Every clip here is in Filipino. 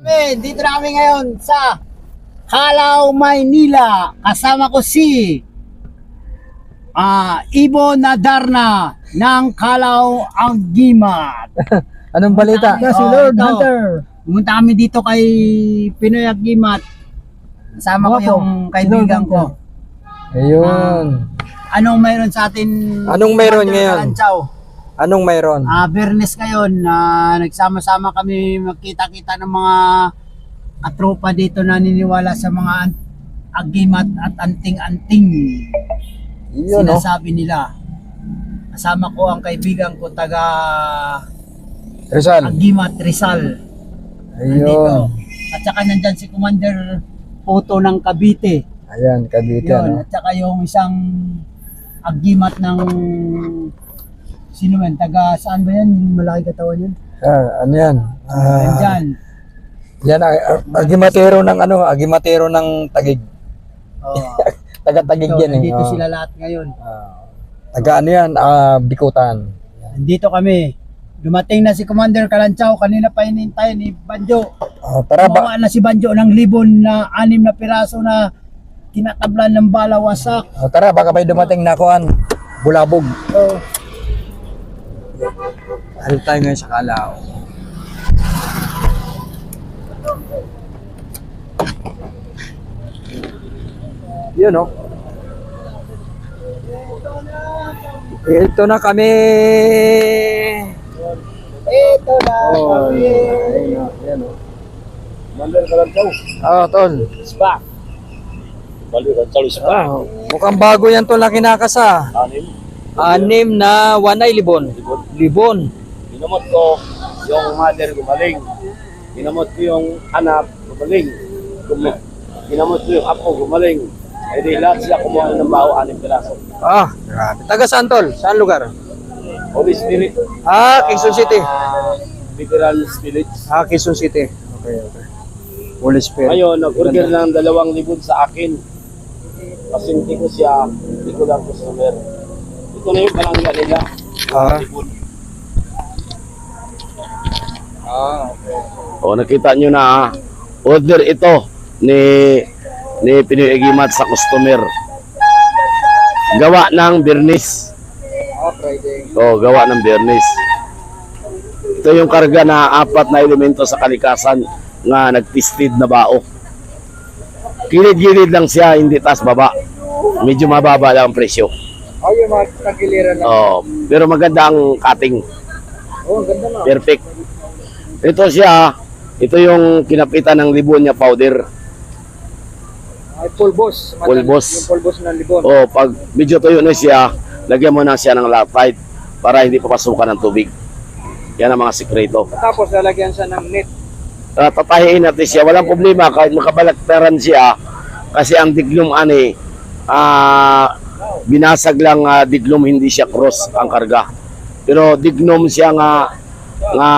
Kami, dito na kami ngayon sa Halaw, Maynila. Kasama ko si ah Ibo Nadarna ng Kalaw Anggimat. Anong balita? Yeah, si Lord Hunter. Pumunta kami dito kay Pinoy Anggimat. Kasama ko yung kaibigan ko. Ayun. Anong mayroon sa atin? Anong mayroon ngayon? Kalanchaw? Anong mayroon? Ah, Bernes ngayon, na nagsama-sama kami magkita-kita ng mga katropa dito na niniwala sa mga an- agimat at anting-anting. Yun, no? Sinasabi nila. Kasama ko ang kaibigan ko taga Rizal. Agimat Rizal. Nandito. Ayun. At saka nandyan si Commander Poto ng Cavite. Ayan, Cavite, Yun. no? At saka yung isang agimat ng sino man, taga saan ba yan? Yung malaki katawan yun? Ah, ano yan? Ah, Nandyan. yan, ah, ah, agimatero ng ano, agimatero ng tagig. Oh. Taga-tagig So, yan, eh. nandito Oh. sila lahat ngayon. Ah, taga ano yan, ah, bikutan. Nandito kami. Dumating na si Commander Kalanchaw. Kanina pa hinintay ni Banjo. Ah, tara ba? Kumawa na si Banjo ng libon na anim na piraso na tinatablan ng bala wasak. Ah, tara, baka may dumating na kuan. Bulabog. So, Ano tayo ngayon sa Kalao? Yun, no? Ito na kami. ito na Oh, kami. Yan, no? Mandar Kalantaw. Ah, tol. Spa. Mandar Kalantaw is Ah, mukhang bago yan tol na kinakasa. Anim. Anim na wanay libon. Libon. Ginamot ko yung mother gumaling. Ginamot ko yung anak gumaling. Gum- Ginamot ko yung apo gumaling. Eh di lahat siya kumuha ng baho, anim piraso. Ah, grabe. Taga saan tol? Saan lugar? Holy Spirit. Ah, Quezon City. ah, Veterans Village. Ah, Quezon City. Okay, okay. Holy Spirit. Ngayon, nag-order ng dalawang libon sa akin. Kasi hindi ko siya, hindi ko lang customer. Ito na yung palangga nila. Ah. Libon. Ah, okay. O nakita nyo na ah. order ito ni ni Pinoy Agimat sa customer. Gawa ng Bernis. Ah. O gawa ng Bernis. Ito yung karga na apat na elemento sa kalikasan nga nagtistid na bao. Kilid-gilid lang siya, hindi taas baba. Medyo mababa lang ang presyo. Ah, yung mga tagiliran lang. Oh, pero maganda ang cutting. Oh, ang ganda na. Perfect. Ito siya, ito yung kinapitan ng libon niya powder. Ay, pulbos. Matan- Pulbos. Yung pulbos ng libon. O pag medyo tuyo na siya, lagyan mo na siya ng loctite para hindi papasukan ng tubig. Yan ang mga sikreto. Tapos lalagyan siya ng net. Uh, tatahiin natin siya, walang problema kahit makabalaktaran siya kasi ang diglom ani ah binasag lang ah, diglom hindi siya cross ang karga. Pero diglom siya nga nga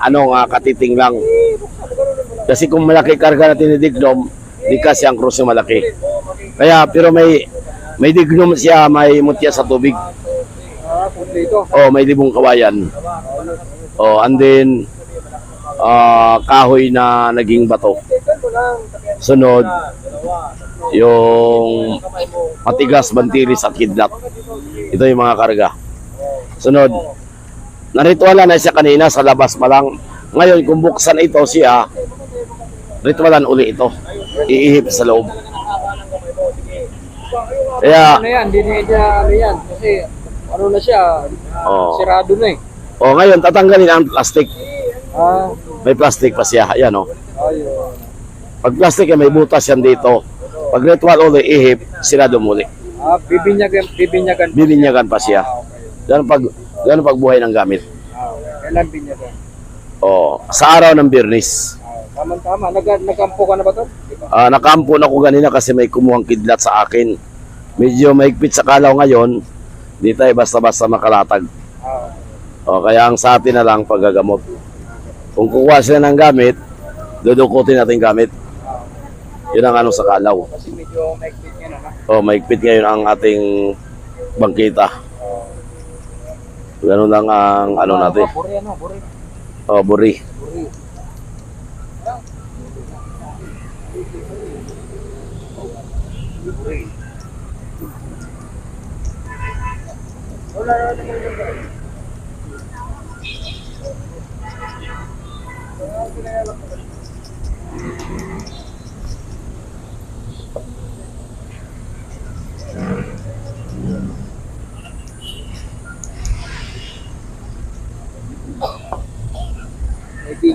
ano nga katiting lang. Kasi kung malaki karga natin ni diglom, di kasi ang cross yung malaki. Kaya pero may may diglom siya, may mutya sa tubig. Oh, may libong kawayan. Oh, and then ah, kahoy na naging bato. Sunod, yung matigas, bantiris at kidlat. Ito yung mga karga. Sunod, naritualan na siya kanina sa labas pa lang. Ngayon, kung buksan ito siya, ritualan uli ito. Iihip sa loob. Kaya, Ano yan? Niya ano yan. Kasi ano na siya, oh, sirado na eh. oh, ngayon, tatanggalin ang plastic. Ah, May plastic pa siya. Ayan, oh. ayun. Pag plastic ay may butas yan dito. Pag ritual uli ihip, sinado muli. Ah, bibinyagan, bibinyagan. Bibinyagan pa siya. Ganun pag ganun pag buhay ng gamit. Ah, okay. Kailan binyagan? Oh, sa araw ng Birnis. Ah, tama-tama. Nag nagampo ka na ba to? Ah, nakampo na ko ganina kasi may kumuhang kidlat sa akin. Medyo maigpit sa kalaw ngayon. Di tayo basta-basta makalatag. Ah, O, kaya ang sa atin na lang paggagamot. Kung kukuha sila ng gamit, dudukutin natin gamit. Yun ang ano sa kalaw. kasi medyo maikpit niya na. O, maigpit ngayon ang ating bangkita. Ganun lang ang ano natin. Buri ano, buri. Oh, buri. Buri. Wala na naman Yeah.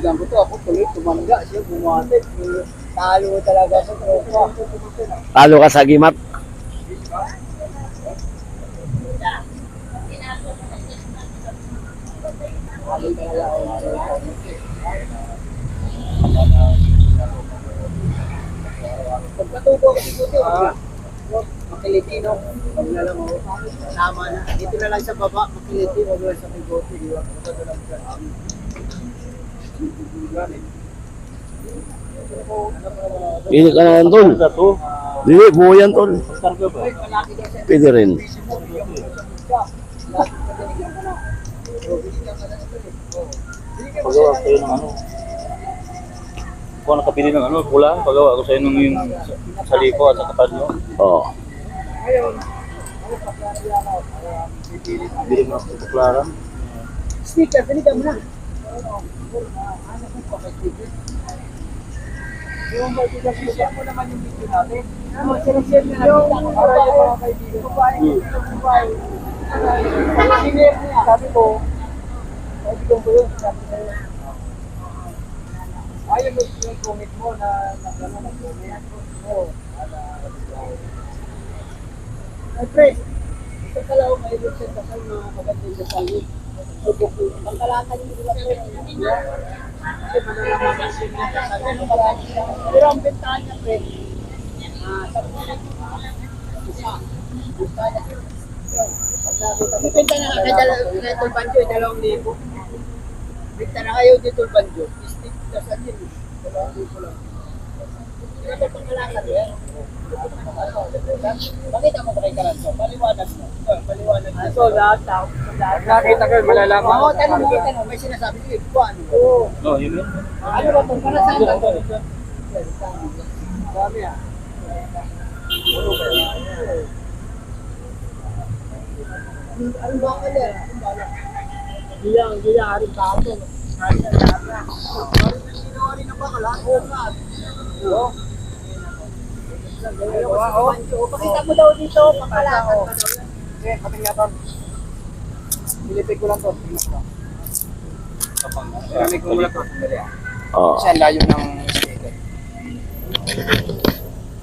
Kaibigan ko to, ako tuloy tumangga siya, bumate. Talo talaga sa tropa. Talo ka sa gimat. Pagkatubo ko si Kuto, ah, makiliti, no? Huwag na lang, oh. Tama na. Dito na lang sa baba, makiliti, huwag lang sa may gote, di ba? Na lang sa amin. Pili ka na yan, tol. Dili, buo yan, tol. Pwede rin. Pagawa ko ng ano. Kung nakapili ng ano, pula, pagawa ko sa inyo ng yung sa, sa liko at sa kapal nyo. Oo. Bili mo ng tuklaran. Sticker, pilitan mo na. Yung ba sticker mo naman yung video natin? Ano, na natin para yung mga kaibigan. Sinashare niya, sabi ko, kaibigan ko yun, ko yun. Ayun yung yung comment mo na nagano na comment. Oo. Ay, pre, ito pala ako may sa kasal na magandang detalye. Yung yung na. Pero ang bentahan niya pre, ah, sa mga isa, benta niya. Mo, benta na kay Tol Banjo, dalawang libo. Benta na kayo dito Tol Banjo. Stick kasal yun. eh. Dalawang libo lang. Hindi ka pangkalatan yan. Bakit mo kay Karanto? Paliwanag mo. Oh, Paliwanag mo. So, lahat tao. Nakita ko, malalaman. Oo, tanong mo, tanong. May sinasabi ko, eh, buwan. Oo. No, yun yun. Ano ba ito? Para saan ba ito? Dami ah. Ano ba ka yan? Ano ba ka? Gilang, gilang, aring tao ginawa rin ang bakal, ha? Oo. Oo. Oh, pakita mo daw dito, pangkalatan ka daw yan. Okay. Pilipig ko lang to. Pilipig ko lang to. Oo. Siya layo ng sticker.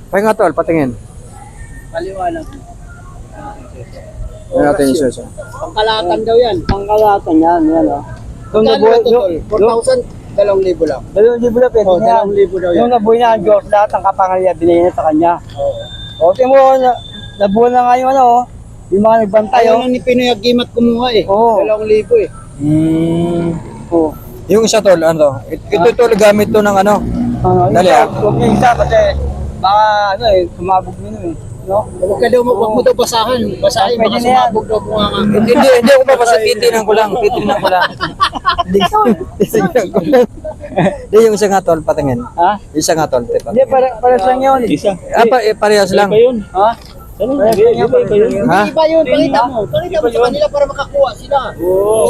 Pay nga tol, patingin. Paliwanag. Ano natin yung suso? Pangkalatan daw yan. Pangkalatan yan, yan o. Kung nabuhay, 4,000, 2,000 lang. Dalawang libo na pwede Oh, niya. 2,000 daw yan. Yung nabuhay na ang Diyos, lahat ng kapangyarihan binigay niya sa kanya. Oo. O, tingnan mo, na, nabuhay na nga yung ano, oh. yung mga nagbantay, Ayaw oh. na ni Pinoy Agimat kumuha eh. Oo. 2,000 eh. Hmm. Oh. Yung isa tol, ano to? It- Ito tol, gamit to ng ano? Ano, Dali, yung- ah. Huwag niya isa kasi baka ano eh, sumabog mo nun eh. No? Huwag ka daw, huwag mo daw basahan. Basahin, baka sumabog daw mga nga. hindi, hindi ako papasa, titinan ko lang, titinan ko lang. Hindi, titinan ko lang. Hindi, yung isa nga tol, patingin. Ha? Yung isa nga tol, tipa. Hindi, para, para lang yun. Isa. Ah, pa, eh, parehas lang. Iba yun. Ha? Ano? Iba, iba, yun. Ha? Iba yun, pakita mo. Pakita mo sa kanila para makakuha sila. Oo,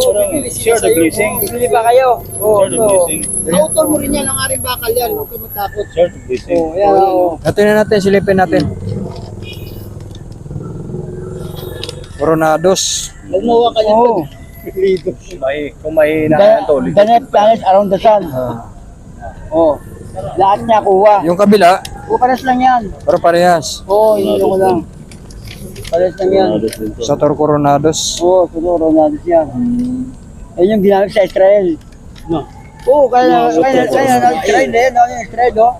share the blessing. Bibili ba kayo? Oo, Share the blessing. Nautol mo rin yan ang aring bakal yan. Huwag ka matakot. Share the blessing. Oo, yan. Ito na natin, silipin natin. Coronados. Gumawa ka yan. Oo. May, kung may The, the net planets around the sun. Oh. Lahat niya kuha. yung kabila, O, pares lang yan. pero parehas. Oo, yun yung lang. Pares lang yan. Sator Coronados. Oo, siguro na yan. Ayun yung ginamit sa Israel. No. Oo, kaya kaya kaya na Israel eh, no, yung Israel, oh.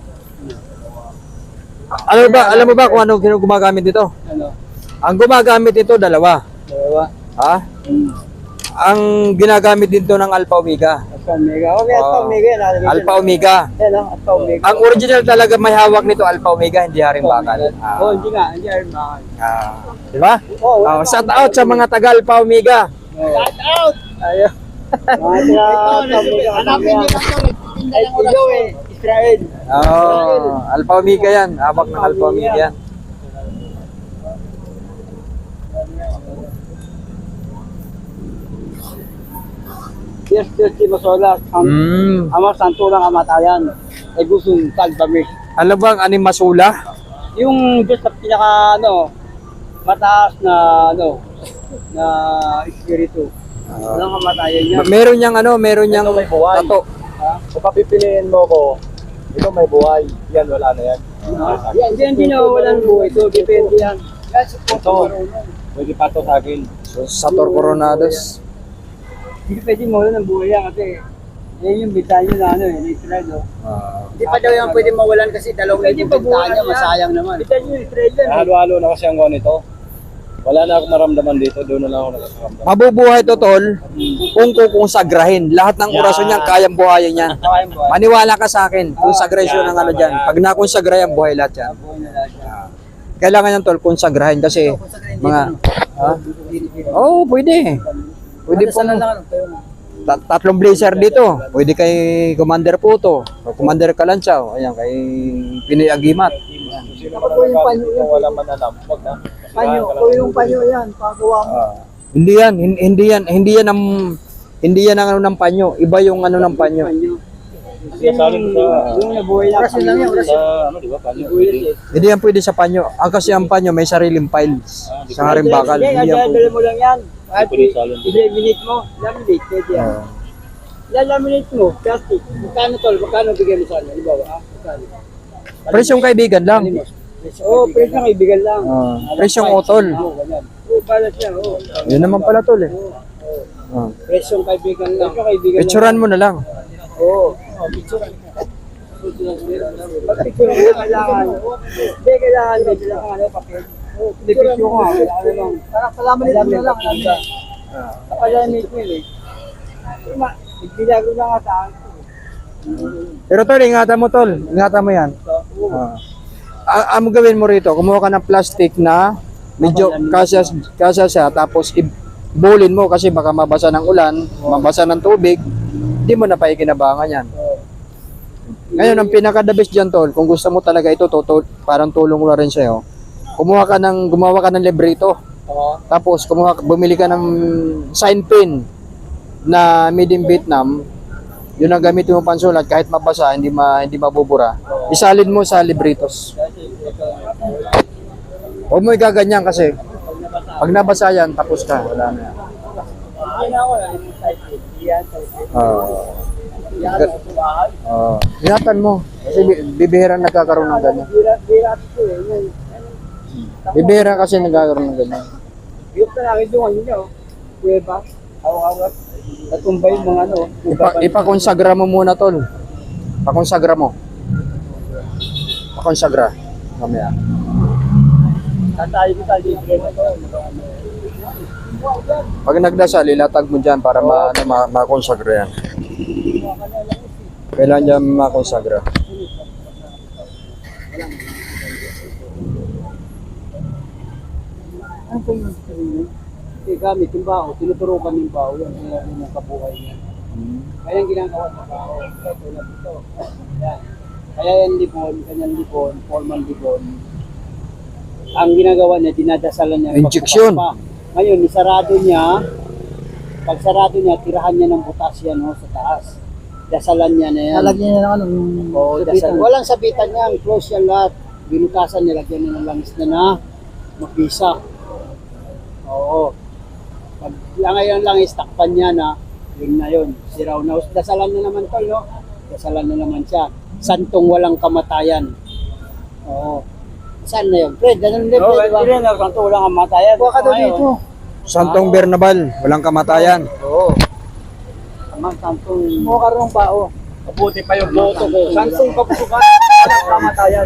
Alam mo ba, alam mo ba kung ano gumagamit dito? Ano? Ang gumagamit dito, dalawa. Dalawa. Ha? Hmm. Ang ginagamit dito ng Alpha Omega. Alpha Omega. Okay, Alpha Oo. Omega yan. Alpha. Omega. Yan, oh, Alpha Omega. Ang original talaga may hawak nito, Alpha Omega, hindi haring bakal. Ah. Oo, hindi nga, hindi Iron Man. Ah. Di ba? Oo, Oh, shout out sa mga taga Alpha Omega. Shout out! Ayun. Alpha. Hanapin niyo lang to. Nagtitinda Ay, eh, Israel. Oh, Alpha Omega yan. Hawak ng Alpha Omega yan. Yes, yes, si Masolas. Ang Mm. ama santo lang kamatayan. Ay gusto tagdami. Ano bang animasula? Yung Diyos na pinaka ano, mataas na ano, na espiritu. Walang kamatayan niya. Meron niyang ano, meron niyang tato. Kung papipiliin mo ko, ito may buhay. Yan, wala na yan. Yan, yan din na walang buhay. So, depende yan. Ito, pwede pa to sa akin. Sator Coronados. Hindi pwede mawala ng buhay yan kasi yan yung bitanyo na ano eh, Israel. No? Hindi pa daw yan pwede mawalan kasi dalawang Pwede yung pa niya, masayang naman. Bitanyo yung Israel yan. eh. Halo-halo na kasi ang kuha nito. Wala na akong maramdaman dito, doon na lang ako nagkakaramdam. Mabubuhay to, tol, kung kukonsagrahin. Lahat ng orasyon niyan, kayang buhayin yan. Kakain buhay. Maniwala ka sa akin, konsagration ng ano dyan. Pag nakonsagra yan, buhay lahat yan. Buhay na lahat yan. Kailangan yan, tol, konsagrahin kasi mga... Ha? Oo, oh, pwede. Pwede po. Ta- tatlong blazer dito. Pwede kay Commander Puto, o Commander Kalanchaw, ayan, kay Pinoy Agimat. Sino man ang nagkakaroon kung wala man alam. Panyo, o yung panyo yan, pagawa mo. Ah, Hindi yan, hin- hindi yan, hindi yan ang hindi yan ang ano ng panyo. Iba yung ano ng panyo. Yung yan, ano, panyo? Hindi yan pwede sa panyo. Ang kasi ang panyo may sariling files. Sa haring bakal. Hindi, Hindi yan pwede. mo lang yan. At i-laminate mo. Laminate, pwede yan. Oo. Lalaminate mo, plastic. Magkano tol? Magkano bigay mo sa akin? Halimbawa, ah, magkano? Presyong kaibigan lang. Oo, oh, lang kaibigan lang. Oo. Presyong utol. Oo, ganyan. Oo, para siya, oo. Yun naman pala tol eh. Oo. Presyong kaibigan lang. Presyong kaibigan Picturean mo na lang. Oo. Oh, picturean. Pag picture mo, kailangan. Hindi, kailangan. Kailangan ano, papel. Picture ko nga. Kailangan lang. Parang palamanit mo na lang. Mo yun eh. Ma, Binago na nga sa akin. Pero tol, ingatan mo tol. Ingatan mo yan. Ah, ang gawin mo rito, kumuha ka ng plastic na medyo kasya, kasya siya, tapos ibulin mo kasi baka mabasa ng ulan, mabasa ng tubig, hindi mo na pa ikinabangan yan. Ngayon, ang pinaka-the best dyan, tol, kung gusto mo talaga ito, to, to- parang tulong ko na rin sa'yo, kumuha ka ng, gumawa ka ng librito, Oo. tapos kumuha, bumili ka ng sign pin na made in Vietnam, yun ang gamitin mo pansulat kahit mabasa, hindi ma, hindi mabubura. Isalin mo sa libritos. Huwag mo igaganyan kasi pag nabasa yan, tapos ka. Wala na yan. Bahay. Oo. ingatan mo. Kasi bi- bibihira nagkakaroon ng ganyan. Bibihira kasi nagkakaroon ng ganyan. Yung palaki doon, yun yun. Kuweba, awang-awat. Natumbay yung mga ano. Ipa, ipakonsagra mo muna, tol. Pakonsagra mo. Pakonsagra. Mamaya. Tatay ko tayo. Pag nagdasal, ilatag mo dyan para ma, ano, ma, makonsagra yan. Kailangan dyan makonsagra. Ano po yung Kasi gamit yung bao, tinuturo kami yung bao, yung mga kabuhay niya. Kaya yung ginagawa sa bao, kaya tulad ito. Yan. Kaya yan libon, kanyang libon, formal libon. Ang ginagawa niya, dinadasalan niya. Injection. Ngayon, isarado niya, pag sarado niya, tirahan niya ng butas yan ho, sa taas. Dasalan niya na yan. Nalagyan niya ng ano, Oo, dasal. Walang sabitan yan, close yan lahat. Binutasan, nilagyan niya ng langis na na mapisa. Oo. Pag langay ang langis, takpan niya na, yun na yun. Siraw na. Dasalan na naman to, no? Dasalan na naman siya. Santong walang kamatayan. Oo. Saan na yun? Fred, ganun din, Fred, di ba? na kanto walang kamatayan. Kuha ka daw dito. Santong Bernabal, walang kamatayan. Oo. Tama, santong... Kuha ka rin bao. Mabuti pa yung boto ko. Santong kapusukan, kamatayan.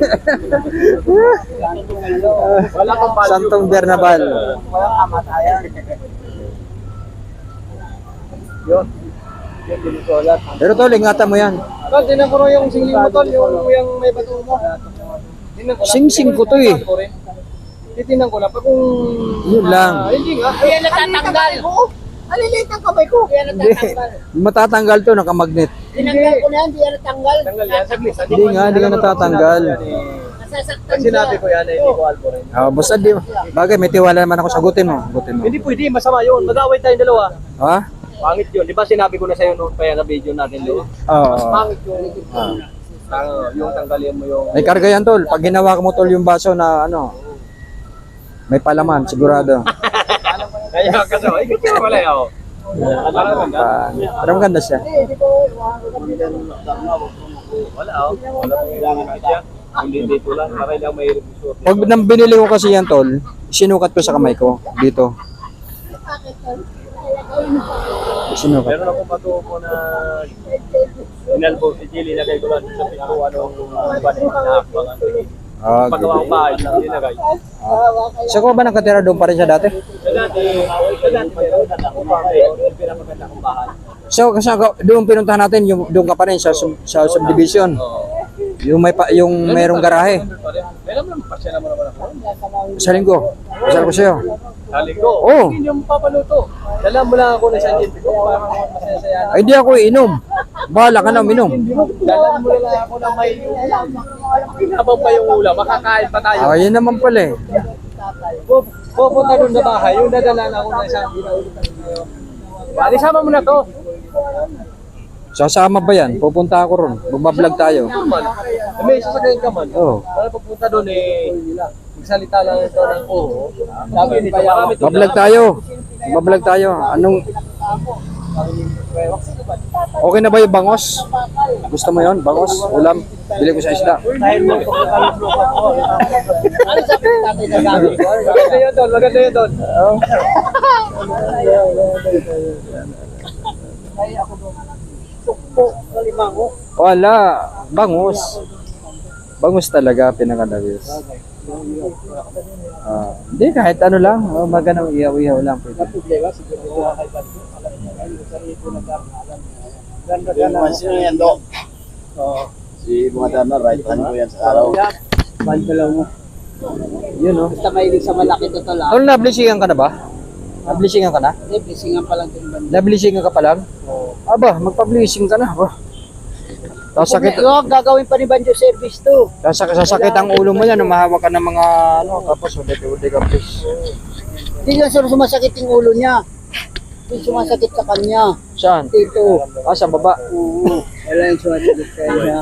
Santong wala kang value. Santong Bernabal. Walang kamatayan. Yun. Pero tol, ingatan mo yan. Tol, rin yung singling mo, tol, yung, yung may bato mo. Sing-sing ko to eh. Titingnan ko lang. Pag kung... Yun lang. Ah, hindi nga. Kaya natatanggal. Aliliit ang kamay ko. Kaya Hindi. Matatanggal to, nakamagnet. Tinanggal ko na yan, hindi yan natanggal. Tanggal yan, saglit. Hindi nga, hindi ka natatanggal. Nasasaktan Sinabi ko yan, eh, hindi ko alpo rin. Ah, basta di, bagay, may tiwala naman ako. Sagutin mo. Sagutin mo. Hindi pwede, masama yun. Mag-away tayong dalawa. Ha? Pangit yun. Di ba sinabi ko na sa'yo noon pa yan sa video natin doon? Oo. Pangit yun. Ah, yung tanggalin mo yung... May karga yan tol. Pag ginawa mo tol yung baso na ano, may palaman sigurado. Kaya ka sa... Ay, kaya wala yun. Parang ganda. Ah, parang ganda siya. Wala oh. Wala pong kailangan siya. Hindi dito lang. Para lang may resort. Pag nang binili ko kasi yan tol, sinukat ko sa kamay ko dito. Sinukat. Meron akong patubo na inalbo si Jilly na kay Kulan sa pintuan ng banin na akbangan. Ah, Pagawa ko good. bahay na nilagay. Siya ko ba nakatira doon pa rin siya dati? Sa sa. So kasi ako, doon pinuntahan natin yung doon ka pa rin sa sub- sa subdivision. Yung may pa, yung merong garahe. Meron naman pa siya naman ako. Sa linggo. Pasal ko sa'yo. Saling ko, Oo. hindi niyo papaluto. Dala mo lang ako ng isang gin ko para masaya-saya na. Ay di ako inom. Bahala ka na uminom. Dala mo lang ako ng may ulam. Habang pa yung ulam, makakain pa tayo. Ah, yun naman pala eh. Pu- Pupunta doon sa bahay, yung nadala na ako ng isang Bali, sama mo na to. Sasama ba yan? Pupunta ako ron. Magbablog tayo. Kaman. May sasagayin ka man. Oo. Para pagpunta doon eh, magsalita lang ito ng oo. Sabi nito, marami to. Bablog tayo. Bablog tayo. Anong Okay na ba yung bangos? Gusto mo yon Bangos? Ulam? Bili ko sa isda. Ano ni tatay na gabi? Maganda yun doon, maganda yun doon. Sukpo, kalimango. Wala. Bangus. Bangus talaga pinakadabis. Ah, hindi kahit ano lang, oh, magandang iyaw-iyaw lang pwede. Siguro. Sino yan, Dok? Si mga dana, right hand ko yan sa araw. Bandalaw mo. Yun oh. Basta mahilig sa malaki to tala. Tol, nablissingan ka na ba? Nablissingan ka na? Hindi, bisingan pa lang din banda. Nablissingan ka pa lang? Aba, magpa-blessing ka na. Ba? Tapos sakit, Yung gagawin pa ni Banjo service to. tapos sakit, sasakit ang ulo mo yan, umahawak ka ng mga ano, tapos ulit-ulit ka please. Hindi lang sir sumasakit yung ulo niya. Hindi sumasakit sa kanya. Saan? Dito. Ah, sa baba. Oo. Wala yung sumasakit sa kanya.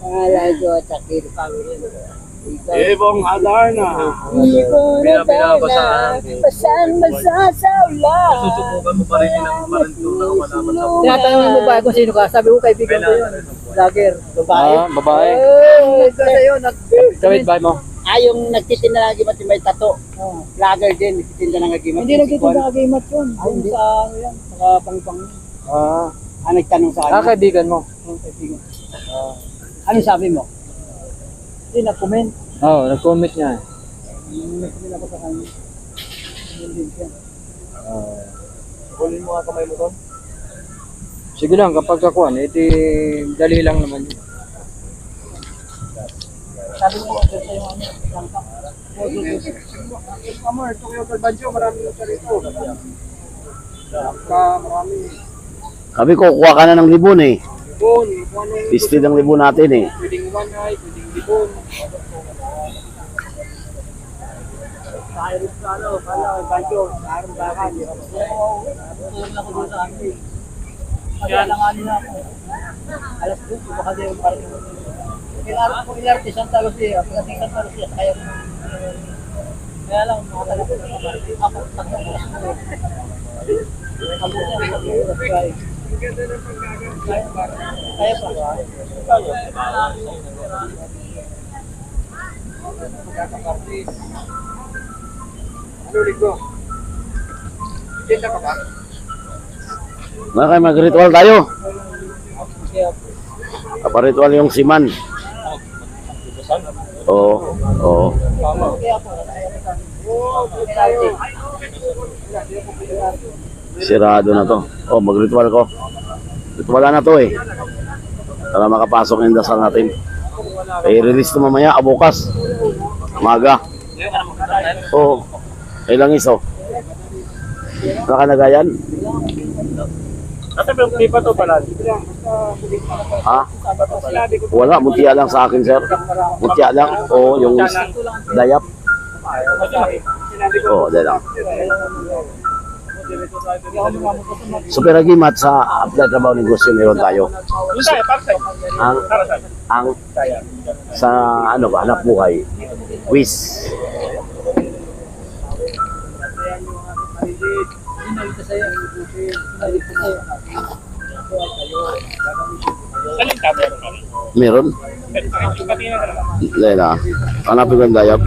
Wala yung sumasakit. Ibong Adarna. Hindi ko na Binabasahan. Pasan masasawla. Susubukan mo pa rin yung parinto na malaman sa Tinatanong mo ba kung sino ka? Sabi ko kaibigan ko yun. Vlogger. Babae. Ah, babae. Oh, kasi yun. Kawit ba mo? Ah, yung nagtitinda ng agimat yung may tato. Vlogger din, nagtitinda ng agimat. Hindi nagtitinda ng agimat yun. Ay, hindi. Sa ano yan, mga pang-pang. Ah, Ah, nagtanong sa ah kanya. kaibigan mo. Oh, kaibigan. Ano sabi mo? Hindi, nag-comment. Oo, oh, nag-comment niya. Nag-comment ako sa kanya. Yun din siya. Ah. Kulin mo nga kamay mo doon. sige lang, kapag kakuan, edi dali lang naman yun. Sabi mo, ito yung ano, langka. Ito kayo kay Banjo, marami na siya rito. marami. Sabi ko, kuha ka na ng libon eh. Bon, kung anong Listed ang libon natin eh. pwedeng manay, pwedeng libon. Kahit sa ano, kala ko, Banjo, mayroong baka. Oo, tulong ako doon sa amin. Paglalanganin na ako. Alas 2, baka di yung parang Kailangan ko ilarte Santa Lucia, pagdating Santa Lucia, kaya ko kaya lang, mga talaga ko ako, tatlong oras ko. Ako siya, tatlong oras drive. Kaya pa. Kaya pa. Ano ligo? Tinda ka ba? Mga kayo, mag-ritual tayo. Kaparitual yung siman. Oo, oo. Sirado na to. Oh, mag-ritual ko. Ritual na to eh. Para makapasok yung dasal natin. I-release to mamaya, ah, bukas. Maga. Oo. Oh, ilang iso. Nakanagayan? Ate, may pa to pala. Ha? Wala, mutya lang sa akin, sir. Mutya lang. Oo, yung dayap. Oo, oh, lang. Super Agimat sa apply trabaho negosyo meron tayo. Ang ang sa ano ba hanap buhay. Quiz. Meron? Lela. Hanapin ko yung dayap.